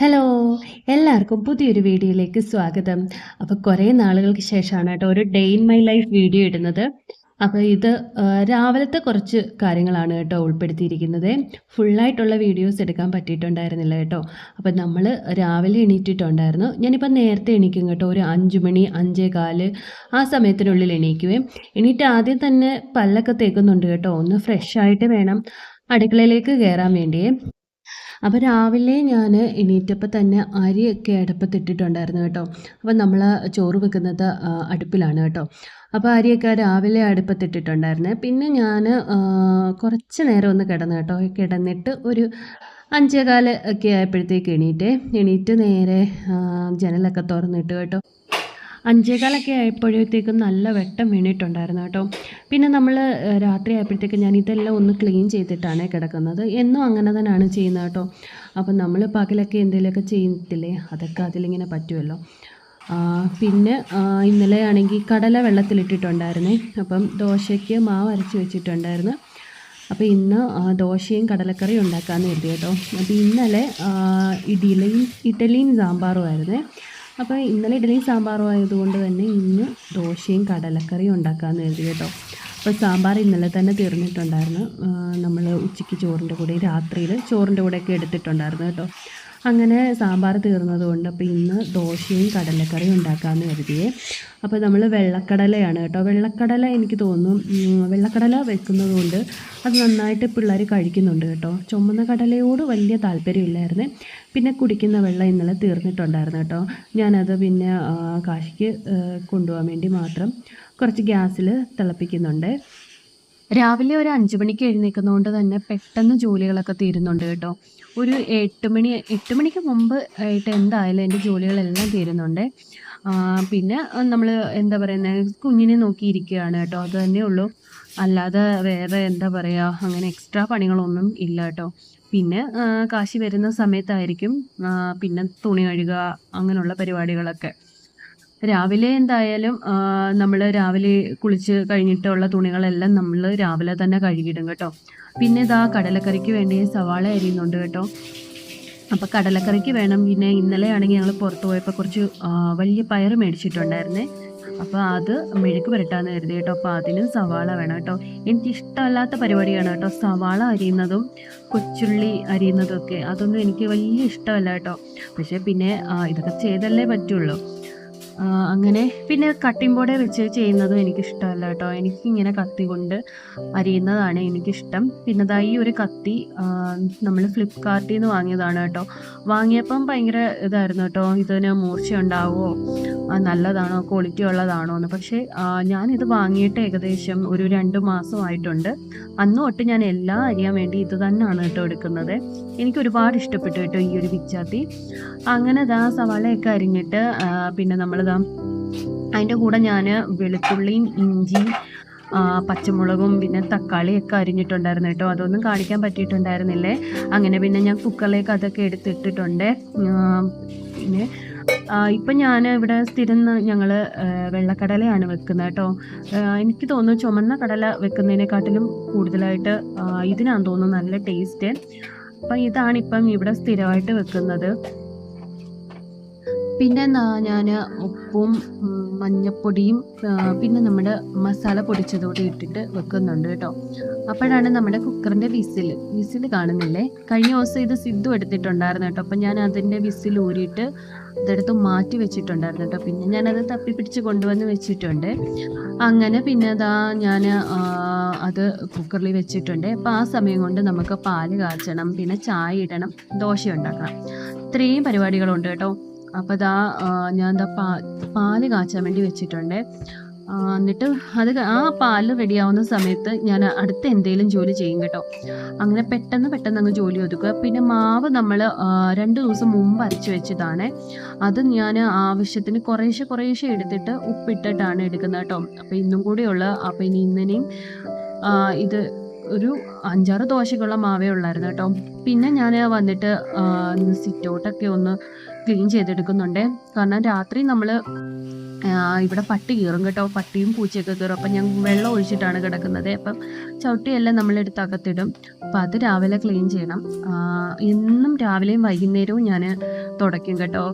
Hello എല്ലാവർക്കും പുതിയൊരു വീഡിയോയിലേക്ക് സ്വാഗതം. അപ്പോൾ കുറേ നാളുകൾക്ക് ശേഷമാണ് കേട്ടോ ഒരു day in my life video ഇടുന്നത്. അപ്പോൾ ഇത് രാവിലത്തെ കുറച്ച് കാര്യങ്ങളാണ് കേട്ടോ ഉൾപ്പെടുത്തിയിരിക്കുന്നത്. ഫുള്ളായിട്ടുള്ള വീഡിയോസ് എടുക്കാൻ പറ്റിയിട്ടുണ്ടായിരുന്നില്ല കേട്ടോ. അപ്പോൾ നമ്മൾ രാവിലെ എണീറ്റിട്ടുണ്ടായിരുന്നു. ഞാനിപ്പോൾ നേരത്തെ എണീക്കും കേട്ടോ. ഒരു അഞ്ച് മണി അഞ്ചേ കാൽ ആ സമയത്തിനുള്ളിൽ എണീക്കുകയും എണീറ്റ് ആദ്യം തന്നെ പല്ലൊക്കെ തേക്കുന്നുണ്ട് കേട്ടോ. ഒന്ന് ഫ്രഷ് ആയിട്ട് വേണം അടുക്കളയിലേക്ക് കയറാൻ വേണ്ടിയേ. അപ്പോൾ രാവിലെ ഞാൻ എണീറ്റപ്പോൾ തന്നെ അരിയൊക്കെ അടുപ്പത്തിട്ടിട്ടുണ്ടായിരുന്നു കേട്ടോ. അപ്പോൾ നമ്മൾ ചോറ് വെക്കുന്നത് അടുപ്പിലാണ് കേട്ടോ. അപ്പോൾ അരിയൊക്കെ രാവിലെ അടുപ്പത്തിട്ടിട്ടുണ്ടായിരുന്നേ പിന്നെ ഞാൻ കുറച്ച് നേരം ഒന്ന് കിടന്നു കേട്ടോ. കിടന്നിട്ട് ഒരു അഞ്ചേകാൽ ഒക്കെ ആയപ്പോഴത്തേക്ക് എണീറ്റേ. എണീറ്റ് നേരെ ജനലൊക്കെ തുറന്നിട്ട് കേട്ടോ. അഞ്ചേകാലൊക്കെ ആയപ്പോഴത്തേക്കും നല്ല വെട്ടം വീണിട്ടുണ്ടായിരുന്നു കേട്ടോ. പിന്നെ നമ്മൾ രാത്രി ആയപ്പോഴത്തേക്കും ഞാൻ ഇതെല്ലാം ഒന്ന് ക്ലീൻ ചെയ്തിട്ടാണ് കിടക്കുന്നത്. എന്നും അങ്ങനെ തന്നെയാണ് ചെയ്യുന്നത് കേട്ടോ. അപ്പം നമ്മൾ പകലൊക്കെ എന്തെങ്കിലുമൊക്കെ ചെയ്യത്തില്ലേ അതൊക്കെ അതിലിങ്ങനെ പറ്റുമല്ലോ. പിന്നെ ഇന്നലെ ആണെങ്കിൽ കടല വെള്ളത്തിലിട്ടിട്ടുണ്ടായിരുന്നേ. അപ്പം ദോശയ്ക്ക് മാവ് അരച്ച് വെച്ചിട്ടുണ്ടായിരുന്നു. അപ്പോൾ ഇന്ന് ദോശയും കടലക്കറിയും ഉണ്ടാക്കാമെന്ന് കരുതി കേട്ടോ. അപ്പോൾ ഇന്നലെ ഇഡലിയും ഇഡലിയും സാമ്പാറും ആയിരുന്നേ. അപ്പോൾ ഇന്നലെ ഇഡലിയും സാമ്പാറും ആയതുകൊണ്ട് തന്നെ ഇന്ന് ദോശയും കടലക്കറിയും ഉണ്ടാക്കാമെന്ന് കരുതി കേട്ടോ. അപ്പോൾ സാമ്പാർ ഇന്നലെ തന്നെ തീർന്നിട്ടുണ്ടായിരുന്നു. നമ്മൾ ഉച്ചയ്ക്ക് ചോറിന്റെ കൂടെ രാത്രിയിൽ ചോറിന്റെ കൂടെയൊക്കെ എടുത്തിട്ടുണ്ടായിരുന്നു കേട്ടോ. അങ്ങനെ സാമ്പാർ തീർന്നതുകൊണ്ട് അപ്പോൾ ഇന്ന് ദോശയും കടലക്കറിയും ഉണ്ടാക്കാമെന്ന് കരുതിയേ. അപ്പോൾ നമ്മൾ വെള്ളക്കടലയാണ് കേട്ടോ. വെള്ളക്കടല എനിക്ക് തോന്നുന്നു വെള്ളക്കടല വെക്കുന്നതുകൊണ്ട് അത് നന്നായിട്ട് പിള്ളേർ കഴിക്കുന്നുണ്ട് കേട്ടോ. ചുമന്ന കടലയോട് വലിയ താല്പര്യമില്ലായിരുന്നേ. പിന്നെ കുടിക്കുന്ന വെള്ളം ഇന്നലെ തീർന്നിട്ടുണ്ടായിരുന്നു കേട്ടോ. ഞാനത് പിന്നെ കാശിക്ക് കൊണ്ടുപോകാൻ വേണ്ടി മാത്രം കുറച്ച് ഗ്യാസിൽ തിളപ്പിക്കുന്നുണ്ട്. രാവിലെ ഒരു അഞ്ച് മണിക്ക് എഴുന്നേൽക്കുന്നതുകൊണ്ട് തന്നെ പെട്ടെന്ന് ജോലികളൊക്കെ തീരുന്നുണ്ട് കേട്ടോ. ഒരു എട്ട് മണി എട്ട് മണിക്ക് മുമ്പ് ആയിട്ട് എന്തായാലും എന്റെ ജോലികളെല്ലാം തീരുന്നുണ്ട്. പിന്നെ നമ്മൾ എന്താ പറയുന്നത് കുഞ്ഞിനെ നോക്കിയിരിക്കുകയാണ് കേട്ടോ. അത് തന്നെ ഉള്ളൂ. അല്ലാതെ വേറെ എന്താ പറയുക അങ്ങനെ എക്സ്ട്രാ പണികളൊന്നും ഇല്ല കേട്ടോ. പിന്നെ കാശി വരുന്ന സമയത്തായിരിക്കും പിന്നെ തുണി കഴുകുക അങ്ങനെയുള്ള പരിപാടികളൊക്കെ. രാവിലെ എന്തായാലും നമ്മൾ രാവിലെ കുളിച്ച് കഴിഞ്ഞിട്ടുള്ള തുണികളെല്ലാം നമ്മൾ രാവിലെ തന്നെ കഴുകിയിടും കേട്ടോ. പിന്നെ ഇതാ കടലക്കറിക്ക് വേണ്ടി സവാള അരിയുന്നുണ്ട് കേട്ടോ. അപ്പോൾ കടലക്കറിക്ക് വേണം. പിന്നെ ഇന്നലെയാണെങ്കിൽ ഞങ്ങൾ പുറത്ത് പോയപ്പോൾ കുറച്ച് വലിയ പയർ മേടിച്ചിട്ടുണ്ടായിരുന്നേ. അപ്പോൾ അത് മെഴുക്ക് പുരട്ടാന്ന് കരുതി കേട്ടോ. അപ്പോൾ അതിനും സവാള വേണം കേട്ടോ. എനിക്ക് ഇഷ്ടമല്ലാത്ത പരിപാടിയാണ് കേട്ടോ. സവാള അരിയുന്നതും കൊച്ചുള്ളി അരിയുന്നതും ഒക്കെ. അതൊന്നും എനിക്ക് വലിയ ഇഷ്ടമല്ല കേട്ടോ. പക്ഷേ പിന്നെ ഇതൊക്കെ ചെയ്തല്ലേ പറ്റുള്ളൂ. അങ്ങനെ പിന്നെ കട്ടിംഗ് ബോർഡ് വെച്ച് ചെയ്യുന്നതും എനിക്കിഷ്ടമല്ല കേട്ടോ. എനിക്കിങ്ങനെ കത്തി കൊണ്ട് അരിയുന്നതാണ് എനിക്കിഷ്ടം. പിന്നെ ദാ ഈ ഒരു കത്തി നമ്മൾ ഫ്ലിപ്കാർട്ടിൽ നിന്ന് വാങ്ങിയതാണ് കേട്ടോ. വാങ്ങിയപ്പം ഭയങ്കര ഇതായിരുന്നു കേട്ടോ. ഇതിന് മൂർച്ച ഉണ്ടാവുമോ നല്ലതാണോ? ക്വാളിറ്റി ഉള്ളതാണോ എന്ന്. പക്ഷേ ഞാനിത് വാങ്ങിയിട്ട് ഏകദേശം ഒരു രണ്ട് മാസമായിട്ടുണ്ട്. അന്ന് തൊട്ട് ഞാൻ എല്ലാം അരിയാൻ വേണ്ടി ഇത് തന്നെയാണ് കേട്ടോ എടുക്കുന്നത്. എനിക്ക് ഒരുപാട് ഇഷ്ടപ്പെട്ടു കേട്ടോ ഈ ഒരു പിച്ചാത്തി അങ്ങനെ ദാ സവാളയൊക്കെ അരിഞ്ഞിട്ട് പിന്നെ നമ്മളിതാ അതിന്റെ കൂടെ ഞാൻ വെളുത്തുള്ളിയും ഇഞ്ചിയും പച്ചമുളകും പിന്നെ തക്കാളിയൊക്കെ അരിഞ്ഞിട്ടുണ്ടായിരുന്നു കേട്ടോ. അതൊന്നും കാണിക്കാൻ പറ്റിയിട്ടുണ്ടായിരുന്നില്ലേ? അങ്ങനെ പിന്നെ ഞാൻ കുക്കറിലേക്ക് അതൊക്കെ എടുത്തിട്ടിട്ടുണ്ട്. പിന്നെ ഇപ്പം ഞാൻ ഇവിടെ സ്ഥിരം ഞങ്ങൾ വെള്ളക്കടലയാണ് വെക്കുന്നത് കേട്ടോ. എനിക്ക് തോന്നുന്നു ചുമന്ന കടല വെക്കുന്നതിനെക്കാട്ടിലും കൂടുതലായിട്ട് ഇതിനാണ് തോന്നുന്നു നല്ല ടേസ്റ്റ്. അപ്പം ഇതാണ് ഇപ്പം ഇവിടെ സ്ഥിരമായിട്ട് വെക്കുന്നത്. പിന്നെ ഞാൻ ഉപ്പും മഞ്ഞപ്പൊടിയും പിന്നെ നമ്മുടെ മസാല പൊടിച്ചതോടെ ഇട്ടിട്ട് വെക്കുന്നുണ്ട് കേട്ടോ. അപ്പോഴാണ് നമ്മുടെ കുക്കറിന്റെ വിസിൽ വിസിൽ കാണുന്നില്ലേ? കഴിഞ്ഞ ദിവസം ഇത് സിദ്ധു എടുത്തിട്ടുണ്ടായിരുന്നു കേട്ടോ. അപ്പം ഞാൻ അതിന്റെ വിസിൽ ഊരിയിട്ട് ഇതെടുത്ത് മാറ്റി വെച്ചിട്ടുണ്ടായിരുന്നു കേട്ടോ. പിന്നെ ഞാനത് തപ്പി പിടിച്ച് കൊണ്ടുവന്ന് വെച്ചിട്ടുണ്ട്. അങ്ങനെ പിന്നെ അതാ ഞാൻ അത് കുക്കറിൽ വെച്ചിട്ടുണ്ട്. അപ്പോൾ ആ സമയം കൊണ്ട് നമുക്ക് പാൽ കാച്ചണം പിന്നെ ചായ ഇടണം ദോശ ഉണ്ടാക്കണം. ഇത്രയും പരിപാടികളുണ്ട് കേട്ടോ. അപ്പോൾ ഇതാ ഞാൻ എന്താ പാ പാൽ കാച്ചാൻ വേണ്ടി വെച്ചിട്ടുണ്ട്. എന്നിട്ട് അത് ആ പാൽ റെഡിയാവുന്ന സമയത്ത് ഞാൻ അടുത്ത എന്തെങ്കിലും ജോലി ചെയ്യും കേട്ടോ. അങ്ങനെ പെട്ടെന്ന് പെട്ടെന്ന് അങ്ങ് ജോലി ഒതുക്കുക. പിന്നെ മാവ് നമ്മൾ രണ്ട് ദിവസം മുമ്പ് അരച്ച് വെച്ചതാണ്. അത് ഞാൻ ആവശ്യത്തിന് കുറേശ്ശെ കുറേശ്ശെ എടുത്തിട്ട് ഉപ്പിട്ടിട്ടാണ് എടുക്കുന്നത് കേട്ടോ. അപ്പോൾ ഇന്നും കൂടെയുള്ള അപ്പോൾ ഇനി ഇന്നനെയും ഇത് ഒരു അഞ്ചാറ് ദോശക്കുള്ള മാവേ ഉള്ളായിരുന്നു കേട്ടോ. പിന്നെ ഞാൻ വന്നിട്ട് സിറ്റ് ഔട്ടൊക്കെ ഒന്ന് ക്ലീൻ ചെയ്തെടുക്കുന്നുണ്ട്. കാരണം രാത്രി നമ്മൾ ഇവിടെ പട്ടി കീറും കേട്ടോ. പട്ടിയും പൂച്ചയൊക്കെ കീറും. അപ്പം ഞങ്ങൾ വെള്ളം ഒഴിച്ചിട്ടാണ് കിടക്കുന്നത്. അപ്പം ചവിട്ടിയെല്ലാം നമ്മളെടുത്ത് അകത്തിടും. അപ്പം അത് രാവിലെ ക്ലീൻ ചെയ്യണം. എന്നും രാവിലെയും വൈകുന്നേരവും ഞാൻ തുടയ്ക്കും കേട്ടോ.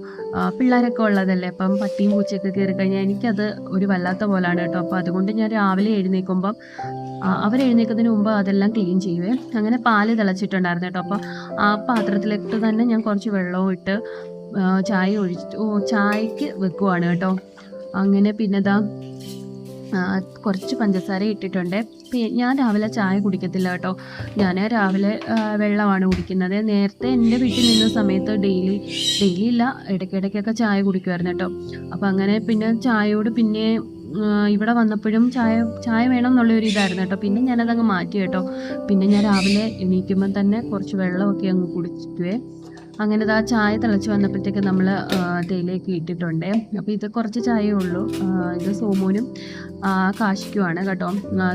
പിള്ളേരൊക്കെ ഉള്ളതല്ലേ? അപ്പം പട്ടിയും പൂച്ചയൊക്കെ കയറി കഴിഞ്ഞാൽ എനിക്കത് ഒരു വല്ലാത്ത പോലാണ് കേട്ടോ. അപ്പോൾ അതുകൊണ്ട് ഞാൻ രാവിലെ എഴുന്നേൽക്കുമ്പം അവരെഴുന്നേൽക്കുന്നതിന് മുമ്പ് അതെല്ലാം ക്ലീൻ ചെയ്യുവേ. അങ്ങനെ പാൽ തിളച്ചിട്ടുണ്ടായിരുന്നു കേട്ടോ. അപ്പോൾ ആ പാത്രത്തിലേക്ക് തന്നെ ഞാൻ കുറച്ച് വെള്ളവും ഇട്ട് ചായ ഒഴിച്ച് ഓ ചായക്ക് വെക്കുവാണ് കേട്ടോ. അങ്ങനെ പിന്നെ ഇതാ കുറച്ച് പഞ്ചസാര ഇട്ടിട്ടുണ്ട്. ഞാൻ രാവിലെ ചായ കുടിക്കത്തില്ല കേട്ടോ. ഞാൻ രാവിലെ വെള്ളമാണ് കുടിക്കുന്നത്. നേരത്തെ എന്റെ വീട്ടിൽ നിന്ന സമയത്ത് ഡെയിലി ഡെയിലി ഇല്ല ഇടയ്ക്കിടയ്ക്കൊക്കെ ചായ കുടിക്കുമായിരുന്നു കേട്ടോ. അപ്പോൾ അങ്ങനെ പിന്നെ ചായയോട് പിന്നെ ഇവിടെ വന്നപ്പോഴും ചായ ചായ വേണം എന്നുള്ള ഒരു ഇതായിരുന്നു കേട്ടോ. പിന്നെ ഞാനതങ്ങ് മാറ്റി കേട്ടോ. പിന്നെ ഞാൻ രാവിലെ എണീക്കുമ്പോൾ തന്നെ കുറച്ച് വെള്ളമൊക്കെ അങ്ങ് കുടിക്കുവേ അങ്ങനെ ആ ചായ തിളച്ച് വന്നപ്പോഴത്തേക്ക് നമ്മൾ തേയിലേക്ക് ഇട്ടിട്ടുണ്ട്. അപ്പോൾ ഇത് കുറച്ച് ചായയേ ഉള്ളൂ. ഇത് സോമൂനും കാശിക്കുമാണ് കേട്ടോ.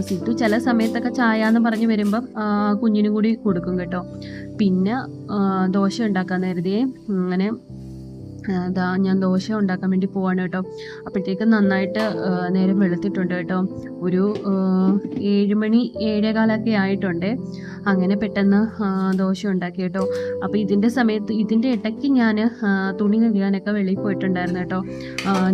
സിറ്റു ചില സമയത്തൊക്കെ ചായ എന്ന് പറഞ്ഞ് വരുമ്പം കുഞ്ഞിനും കൂടി കൊടുക്കും കേട്ടോ. പിന്നെ ദോശ ഉണ്ടാക്കാൻ കരുതിയേ അങ്ങനെ ദാ ഞാൻ ദോശ ഉണ്ടാക്കാൻ വേണ്ടി പോവാണ് കേട്ടോ. അപ്പോഴത്തേക്കും നന്നായിട്ട് നേരം വെളുത്തിട്ടുണ്ട് കേട്ടോ. ഒരു ഏഴുമണി ഏഴ് മണി ഏഴേകാലൊക്കെ ആയിട്ടുണ്ട്. അങ്ങനെ പെട്ടെന്ന് ദോശ ഉണ്ടാക്കി കേട്ടോ. അപ്പോൾ ഇതിന്റെ സമയത്ത് ഇതിന്റെ ഇടയ്ക്ക് ഞാൻ തുണി കഴുകാനൊക്കെ വെളിയിൽ പോയിട്ടുണ്ടായിരുന്നു കേട്ടോ.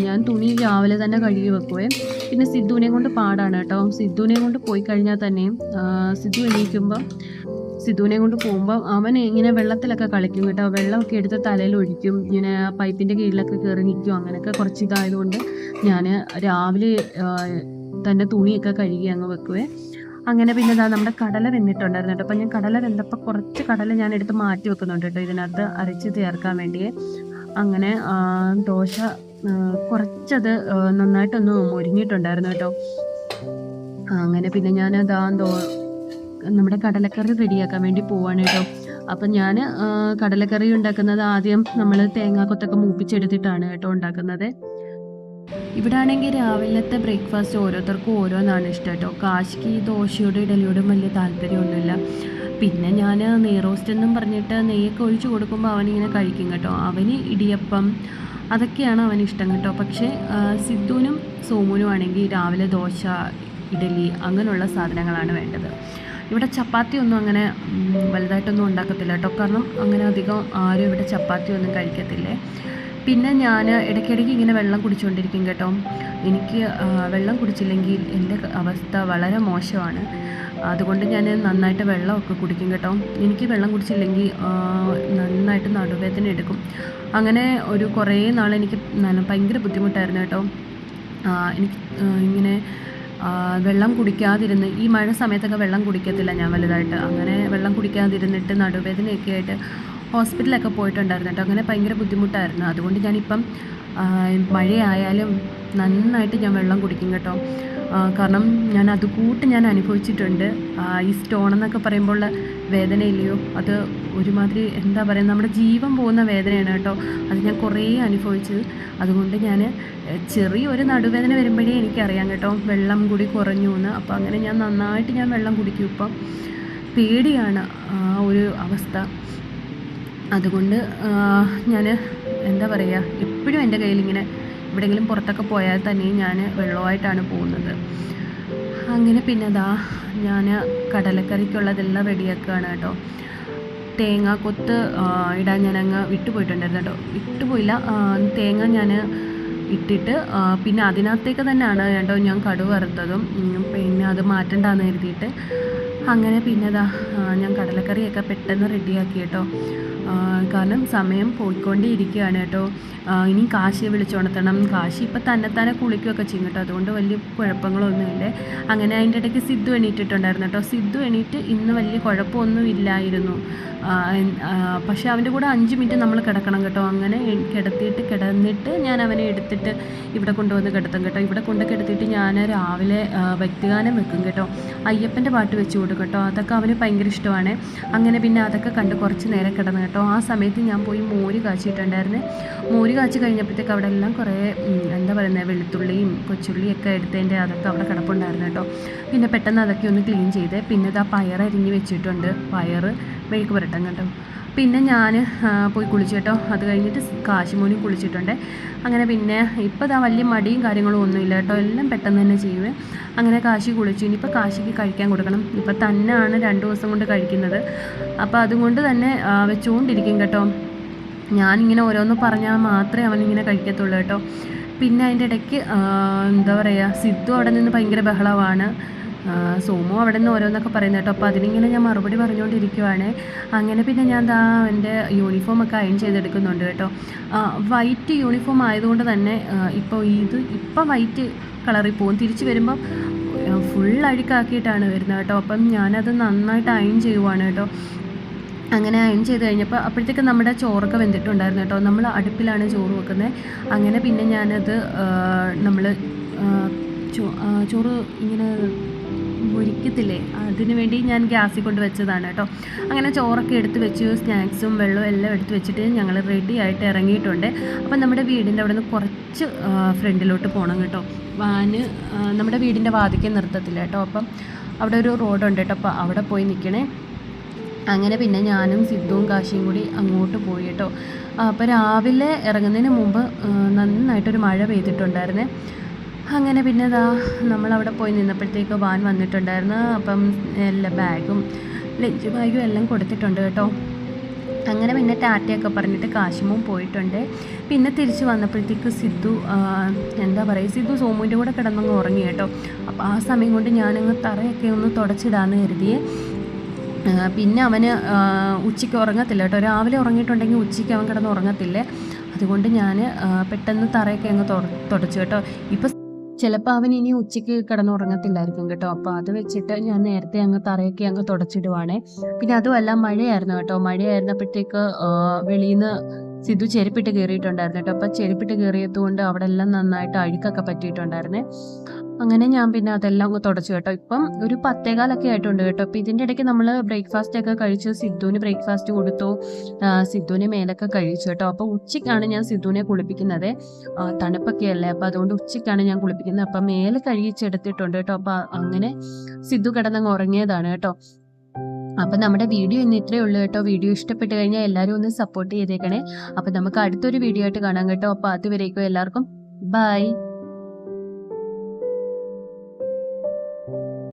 ഞാൻ തുണി രാവിലെ തന്നെ കഴുകി വെക്കുവേ. പിന്നെ സിദ്ധുവിനെ കൊണ്ട് പാടാണ് കേട്ടോ. സിദ്ധുവിനെ കൊണ്ട് പോയി കഴിഞ്ഞാൽ തന്നെയും സിദ്ധു എണീക്കുമ്പോൾ സിദ്ധുവിനെ കൊണ്ട് പോകുമ്പോൾ അവൻ ഇങ്ങനെ വെള്ളത്തിലൊക്കെ കളിക്കും കേട്ടോ. വെള്ളമൊക്കെ എടുത്ത് തലയിൽ ഒഴിക്കും. ഇങ്ങനെ പൈപ്പിന്റെ കീഴിലൊക്കെ കയറി നിൽക്കും. അങ്ങനെയൊക്കെ കുറച്ച് ഇതായതുകൊണ്ട് ഞാൻ രാവിലെ തന്നെ തുണിയൊക്കെ കഴുകി അങ്ങ് വെക്കുവേ. അങ്ങനെ പിന്നെ ഇതാ നമ്മുടെ കടല വെന്നിട്ടുണ്ടായിരുന്നു കേട്ടോ. അപ്പം ഞാൻ കടല വെന്തപ്പോൾ കുറച്ച് കടല ഞാൻ എടുത്ത് മാറ്റി വെക്കുന്നുണ്ട് കേട്ടോ ഇതിനകത്ത് അരച്ച് ചേർക്കാൻ വേണ്ടിയേ. അങ്ങനെ ദോശ കുറച്ചത് നന്നായിട്ടൊന്ന് മുരിഞ്ഞിട്ടുണ്ടായിരുന്നു കേട്ടോ. അങ്ങനെ പിന്നെ ഞാൻ അതാ നമ്മുടെ കടലക്കറി റെഡിയാക്കാൻ വേണ്ടി പോവാണ് കേട്ടോ. അപ്പം ഞാൻ കടലക്കറി ഉണ്ടാക്കുന്നത് ആദ്യം നമ്മൾ തേങ്ങാക്കൊത്തൊക്കെ മൂപ്പിച്ചെടുത്തിട്ടാണ് കേട്ടോ ഉണ്ടാക്കുന്നത്. ഇവിടെ ആണെങ്കിൽ രാവിലത്തെ ബ്രേക്ക്ഫാസ്റ്റ് ഓരോരുത്തർക്കും ഓരോന്നാണ് ഇഷ്ടം കേട്ടോ. കാശിക്ക് ഈ ദോശയോടും ഇഡലിയോടും വലിയ താല്പര്യമൊന്നുമില്ല. പിന്നെ ഞാൻ നെയ്റോസ്റ്റ് എന്നും പറഞ്ഞിട്ട് നെയ്യൊക്കെ ഒഴിച്ചു കൊടുക്കുമ്പോൾ അവനിങ്ങനെ കഴിക്കും കേട്ടോ. അവന് ഇടിയപ്പം അതൊക്കെയാണ് അവന് ഇഷ്ടം കേട്ടോ. പക്ഷേ സിദ്ധുവിനും സോമുനും ആണെങ്കിൽ രാവിലെ ദോശ ഇഡലി അങ്ങനെയുള്ള സാധനങ്ങളാണ് വേണ്ടത്. ഇവിടെ ചപ്പാത്തി ഒന്നും അങ്ങനെ വലുതായിട്ടൊന്നും ഉണ്ടാക്കത്തില്ല കേട്ടോ. കാരണം അങ്ങനെ അധികം ആരും ഇവിടെ ചപ്പാത്തി ഒന്നും കഴിക്കത്തില്ലേ. പിന്നെ ഞാൻ ഇടയ്ക്കിടയ്ക്ക് ഇങ്ങനെ വെള്ളം കുടിച്ചുകൊണ്ടിരിക്കും കേട്ടോ. എനിക്ക് വെള്ളം കുടിച്ചില്ലെങ്കിൽ എന്റെ അവസ്ഥ വളരെ മോശമാണ്. അതുകൊണ്ട് ഞാൻ നന്നായിട്ട് വെള്ളമൊക്കെ കുടിക്കും കേട്ടോ. എനിക്ക് വെള്ളം കുടിച്ചില്ലെങ്കിൽ നന്നായിട്ട് നടുവേദന എടുക്കും. അങ്ങനെ ഒരു കുറേ നാൾ എനിക്ക് ഭയങ്കര ബുദ്ധിമുട്ടായിരുന്നു കേട്ടോ. എനിക്ക് ഇങ്ങനെ വെള്ളം കുടിക്കാതിരുന്ന് ഈ മഴ സമയത്തൊക്കെ വെള്ളം കുടിക്കത്തില്ല ഞാൻ വലുതായിട്ട്. അങ്ങനെ വെള്ളം കുടിക്കാതിരുന്നിട്ട് നടുവേദനയൊക്കെ ആയിട്ട് ഹോസ്പിറ്റലൊക്കെ പോയിട്ടുണ്ടായിരുന്നു കേട്ടോ. അങ്ങനെ ഭയങ്കര ബുദ്ധിമുട്ടായിരുന്നു. അതുകൊണ്ട് ഞാനിപ്പം മഴയായാലും നന്നായിട്ട് ഞാൻ വെള്ളം കുടിക്കും കേട്ടോ. കാരണം ഞാൻ അത് കൂട്ട് ഞാൻ അനുഭവിച്ചിട്ടുണ്ട്. ഈ സ്റ്റോൺ എന്നൊക്കെ വേദനയില്ലയോ? അത് ഒരുമാതിരി എന്താ പറയുക നമ്മുടെ ജീവൻ പോകുന്ന വേദനയാണ് കേട്ടോ. അത് ഞാൻ കുറേ അനുഭവിച്ചത്. അതുകൊണ്ട് ഞാൻ ചെറിയൊരു നടുവേദന വരുമ്പോഴേ എനിക്കറിയാം കേട്ടോ. വെള്ളം കൂടി കുറഞ്ഞു എന്ന്. അപ്പോൾ അങ്ങനെ ഞാൻ നന്നായിട്ട് ഞാൻ വെള്ളം കുടിക്കും. ഇപ്പം പേടിയാണ് ആ ഒരു അവസ്ഥ. അതുകൊണ്ട് ഞാൻ എന്താ പറയുക എപ്പോഴും എന്റെ കയ്യിലിങ്ങനെ എവിടെയെങ്കിലും പുറത്തൊക്കെ പോയാൽ തന്നെ ഞാൻ വെള്ളമായിട്ടാണ് പോകുന്നത്. അങ്ങനെ പിന്നെ ദാ ഞാൻ കടലക്കറിക്കുള്ളതെല്ലാം റെഡിയാക്കുകയാണ് കേട്ടോ. തേങ്ങ കൊത്ത് ഇടാൻ ഞാൻ അങ്ങ് വിട്ടുപോയിട്ടുണ്ടായിരുന്നു കേട്ടോ വിട്ടുപോയില്ല. പോയില്ല തേങ്ങ ഞാൻ ഇട്ടിട്ട് പിന്നെ അതിനകത്തേക്ക് തന്നെയാണ് കേട്ടോ ഞാൻ കടു വറുത്തതും. പിന്നെ അത് മാറ്റണ്ടെന്ന് കരുതിയിട്ട്. അങ്ങനെ പിന്നെ ഞാൻ കടലക്കറിയൊക്കെ പെട്ടെന്ന് റെഡിയാക്കി കേട്ടോ. കാരണം സമയം പോയിക്കൊണ്ടേയിരിക്കുകയാണ് കേട്ടോ. ഇനി കാശിയെ വിളിച്ചുണർത്തണം കാശി ഇപ്പോൾ തന്നെ തന്നെ കുളിക്കുകയൊക്കെ ചെയ്യും കേട്ടോ. അതുകൊണ്ട് വലിയ കുഴപ്പങ്ങളൊന്നുമില്ല. അങ്ങനെ അതിന്റെ ഇടയ്ക്ക് സിദ്ധു എണീറ്റിട്ടുണ്ടായിരുന്നു കേട്ടോ. സിദ്ധു എണീറ്റ് ഇന്ന് വലിയ കുഴപ്പമൊന്നും ഇല്ലായിരുന്നു ആ, എൻ- ആ, പക്ഷേ അവന്റെ കൂടെ അഞ്ച് മിനിറ്റ് നമ്മൾ കിടക്കണം കേട്ടോ. അങ്ങനെ കിടത്തിയിട്ട് കിടന്നിട്ട് ഞാൻ അവനെ എടുത്തിട്ട് ഇവിടെ കൊണ്ടുവന്ന് കിടത്തും കേട്ടോ. ഇവിടെ കൊണ്ട് കിടത്തിയിട്ട് ഞാൻ രാവിലെ വ്യക്തിഗാനം വെക്കും കേട്ടോ. അയ്യപ്പന്റെ പാട്ട് വെച്ച് കൊടുക്കും കേട്ടോ. അതൊക്കെ അവന് ഭയങ്കര ഇഷ്ടമാണ്. അങ്ങനെ പിന്നെ അതൊക്കെ കണ്ട് കുറച്ച് നേരം കിടന്നു കേട്ടോ. ആ സമയത്ത് ഞാൻ പോയി മോര് കാച്ചിട്ടുണ്ടായിരുന്നു. മോര് കാച്ചി കഴിഞ്ഞപ്പോഴത്തേക്ക് അവിടെ എല്ലാം കുറേ എന്താ പറയുന്നത് വെളുത്തുള്ളിയും കൊച്ചുള്ളിയും ഒക്കെ എടുത്തതിന്റെ അതൊക്കെ അവിടെ കിടപ്പുണ്ടായിരുന്നു കേട്ടോ. പിന്നെ പെട്ടെന്ന് അതൊക്കെ ഒന്ന് ക്ലീൻ ചെയ്ത് പിന്നെ ഇതാ പയർ അരിഞ്ഞ് വെച്ചിട്ടുണ്ട്. പയർ മെഴുക്ക് പുരട്ടം കേട്ടോ പിന്നെ ഞാൻ പോയി കുളിച്ചിട്ടോ. അത് കഴിഞ്ഞിട്ട് കാശിമോനും കുളിച്ചിട്ടുണ്ട്. അങ്ങനെ പിന്നെ ഇപ്പോൾ ഇതാ വലിയ മടിയും കാര്യങ്ങളും ഒന്നുമില്ല കേട്ടോ. എല്ലാം പെട്ടെന്ന് തന്നെ ചെയ്യുവേ. അങ്ങനെ കാശി കുളിച്ചു. ഇനിയിപ്പോൾ കാശിക്ക് കഴിക്കാൻ കൊടുക്കണം. ഇപ്പോൾ തന്നെയാണ് രണ്ട് ദിവസം കൊണ്ട് കഴിക്കുന്നത്. അപ്പോൾ അതുകൊണ്ട് തന്നെ വെച്ചുകൊണ്ടിരിക്കും കേട്ടോ. ഞാനിങ്ങനെ ഓരോന്ന് പറഞ്ഞാൽ മാത്രമേ അവനിങ്ങനെ കഴിക്കത്തുള്ളൂ കേട്ടോ. പിന്നെ അതിന്റെ ഇടയ്ക്ക് എന്താ പറയുക സിദ്ധു അവിടെ നിന്ന് ഭയങ്കര ബഹളമാണ് സോമു അവിടെ നിന്ന് ഓരോന്നൊക്കെ പറയുന്നത് കേട്ടോ. അപ്പോൾ അതിനിങ്ങനെ ഞാൻ മറുപടി പറഞ്ഞുകൊണ്ടിരിക്കുവാണ്. അങ്ങനെ പിന്നെ ഞാൻ ദാ എന്റെ യൂണിഫോമൊക്കെ അയൺ ചെയ്തെടുക്കുന്നുണ്ട് കേട്ടോ. വൈറ്റ് യൂണിഫോം ആയതുകൊണ്ട് തന്നെ ഇപ്പോൾ ഇത് ഇപ്പം വൈറ്റ് കളറിൽ പോകും. തിരിച്ച് വരുമ്പം ഫുൾ അഴുക്കാക്കിയിട്ടാണ് വരുന്നത് കേട്ടോ. അപ്പം ഞാനത് നന്നായിട്ട് അയൺ ചെയ്യുവാണ് കേട്ടോ. അങ്ങനെ അയൺ ചെയ്ത് കഴിഞ്ഞപ്പോൾ അപ്പോഴത്തേക്ക് നമ്മുടെ ചോറൊക്കെ വെന്തിട്ടുണ്ടായിരുന്നു കേട്ടോ. നമ്മൾ അടുപ്പിലാണ് ചോറ് വെക്കുന്നത്. അങ്ങനെ പിന്നെ ഞാനത് നമ്മൾ ചോറ് ഇങ്ങനെ മുരിക്കത്തില്ലേ അതിനുവേണ്ടി ഞാൻ ഗ്യാസിൽ കൊണ്ട് വെച്ചതാണ് കേട്ടോ. അങ്ങനെ ചോറൊക്കെ എടുത്ത് വെച്ച് സ്നാക്സും വെള്ളവും എല്ലാം എടുത്ത് വെച്ചിട്ട് ഞങ്ങൾ റെഡി ആയിട്ട് ഇറങ്ങിയിട്ടുണ്ട്. അപ്പം നമ്മുടെ വീടിന്റെ അവിടെ നിന്ന് കുറച്ച് ഫ്രണ്ടിലോട്ട് പോകണം കേട്ടോ. വാന് നമ്മുടെ വീടിന്റെ വാതിക്കെ നിർത്തത്തില്ല കേട്ടോ. അപ്പം അവിടെ ഒരു റോഡുണ്ട് കേട്ടോ. അപ്പോൾ അവിടെ പോയി നിൽക്കണേ അങ്ങനെ പിന്നെ ഞാനും സിദ്ധുവും കാശിയും കൂടി അങ്ങോട്ട് പോയി കേട്ടോ. അപ്പോൾ രാവിലെ ഇറങ്ങുന്നതിന് മുമ്പ് നന്നായിട്ടൊരു മഴ പെയ്തിട്ടുണ്ടായിരുന്നേ. അങ്ങനെ പിന്നെ ഇതാ നമ്മളവിടെ പോയി നിന്നപ്പോഴത്തേക്ക് വാൻ വന്നിട്ടുണ്ടായിരുന്നു. അപ്പം എല്ലാ ബാഗും ലഞ്ച് ബാഗും എല്ലാം കൊടുത്തിട്ടുണ്ട് കേട്ടോ. അങ്ങനെ പിന്നെ ടാറ്റയൊക്കെ പറഞ്ഞിട്ട് കാശിമും പോയിട്ടുണ്ട്. പിന്നെ തിരിച്ചു വന്നപ്പോഴത്തേക്ക് സിദ്ധു എന്താ പറയുക സിദ്ധു സോമുവിന്റെ കൂടെ കിടന്നങ്ങ് ഉറങ്ങി കേട്ടോ. അപ്പോൾ ആ സമയം കൊണ്ട് ഞാനങ്ങ് തറയൊക്കെ ഒന്ന് തുടച്ചിടാമെന്ന് കരുതിയേ പിന്നെ അവന് ഉച്ചയ്ക്ക് ഉറങ്ങത്തില്ല കേട്ടോ. രാവിലെ ഉറങ്ങിയിട്ടുണ്ടെങ്കിൽ ഉച്ചയ്ക്ക് അവൻ കിടന്ന് ഉറങ്ങത്തില്ലേ? അതുകൊണ്ട് ഞാൻ പെട്ടെന്ന് തറയൊക്കെ അങ്ങ് തുട- തുടച്ചു കേട്ടോ. ഇപ്പം ചിലപ്പോൾ അവൻ ഇനി ഉച്ചയ്ക്ക് കിടന്നുറങ്ങത്തില്ലായിരിക്കും കേട്ടോ. അപ്പോൾ അത് വെച്ചിട്ട് ഞാൻ നേരത്തെ അങ്ങ് തറയൊക്കെ അങ്ങ് തുടച്ചിടുവാണേ. പിന്നെ അതുമല്ല മഴയായിരുന്നു കേട്ടോ. മഴയായിരുന്നപ്പോഴത്തേക്ക് വെളിയിൽ നിന്ന് സിധു ചെരുപ്പിട്ട് കയറിയിട്ടുണ്ടായിരുന്നു കേട്ടോ. അപ്പോൾ ചെരുപ്പിട്ട് കയറിയത് കൊണ്ട് അവിടെ എല്ലാം നന്നായിട്ട് അഴുക്കൊക്കെ പറ്റിയിട്ടുണ്ടായിരുന്നേ. അങ്ങനെ ഞാൻ പിന്നെ അതെല്ലാം അങ്ങ് തുടച്ചു കേട്ടോ. ഇപ്പം ഒരു പത്തേകാലൊക്കെ ആയിട്ടുണ്ട് കേട്ടോ. അപ്പം ഇതിന്റെ ഇടയ്ക്ക് നമ്മൾ ബ്രേക്ക്ഫാസ്റ്റ് ഒക്കെ കഴിച്ച് സിദ്ധുവിന് ബ്രേക്ക്ഫാസ്റ്റ് കൊടുത്തു. സിദ്ധുവിന് മേലൊക്കെ കഴിച്ചു കേട്ടോ. അപ്പോൾ ഉച്ചയ്ക്കാണ് ഞാൻ സിദ്ധുവിനെ കുളിപ്പിക്കുന്നത്. തണുപ്പൊക്കെ അല്ലേ? അപ്പോൾ അതുകൊണ്ട് ഉച്ചയ്ക്കാണ് ഞാൻ കുളിപ്പിക്കുന്നത്. അപ്പം മേലെ കഴുകിച്ചെടുത്തിട്ടുണ്ട് കേട്ടോ. അപ്പോൾ അങ്ങനെ സിദ്ധു കിടന്നങ്ങ് ഉറങ്ങിയതാണ് കേട്ടോ. അപ്പം നമ്മുടെ വീഡിയോ ഇന്ന് ഇത്രയേ ഉള്ളൂ കേട്ടോ. വീഡിയോ ഇഷ്ടപ്പെട്ട് കഴിഞ്ഞാൽ എല്ലാവരും ഒന്ന് സപ്പോർട്ട് ചെയ്തേക്കണേ. അപ്പം നമുക്ക് അടുത്തൊരു വീഡിയോ ആയിട്ട് കാണാം കേട്ടോ. അപ്പോൾ അതുവരേക്കും എല്ലാവർക്കും ബൈ